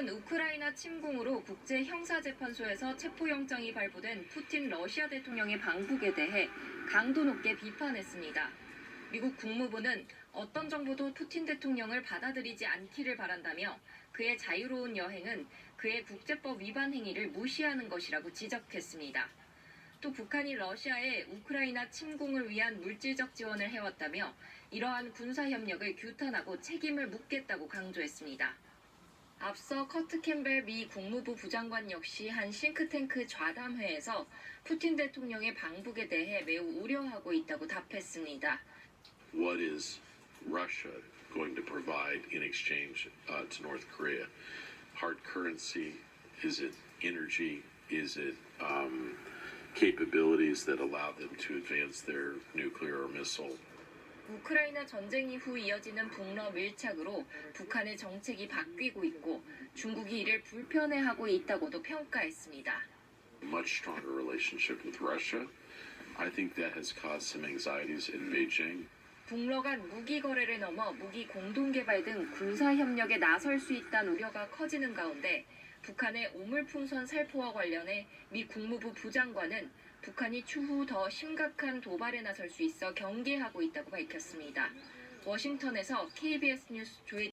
최근 우크라이나 침공으로 국제 형사재판소에서 체포영장이 발부된 푸틴 러시아 대통령의 방북에 대해 강도 높게 비판했습니다. 미국 국무부는 어떤 정부도 푸틴 대통령을 받아들이지 않기를 바란다며 그의 자유로운 여행은 그의 국제법 위반 행위를 무시하는 것이라고 지적했습니다. 또 북한이 러시아에 우크라이나 침공을 위한 물질적 지원을 해왔다며 이러한 군사협력을 규탄하고 책임을 묻겠다고 강조했습니다. 앞서 커트 캠벨 미 국무부 부장관 역시 한 싱크탱크 좌담회에서 푸틴 대통령의 방북에 대해 매우 우려하고 있다고 답했습니다. What is Russia going to provide in exchange uh, to North Korea? Hard currency? Is it energy? Is it um, capabilities that allow them to advance their nuclear or missile 우크라이나 전쟁 이후 이어지는 북러 밀착으로 북한의 정책이 바뀌고 있고 중국이 이를 불편해하고 있다고도 평가했습니다. much stronger relationship with Russia. I think that has caused some anxieties in Beijing. 북러 간 무기 거래를 넘어 무기 공동 개발 등 군사 협력에 나설 수 있다는 우려가 커지는 가운데 북한의 오물풍선 살포와 관련해 미 국무부 부장관은 북한이 추후 더 심각한 도발에 나설 수 있어 경계하고 있다고 밝혔습니다. 워싱턴에서 KBS 뉴스 조혜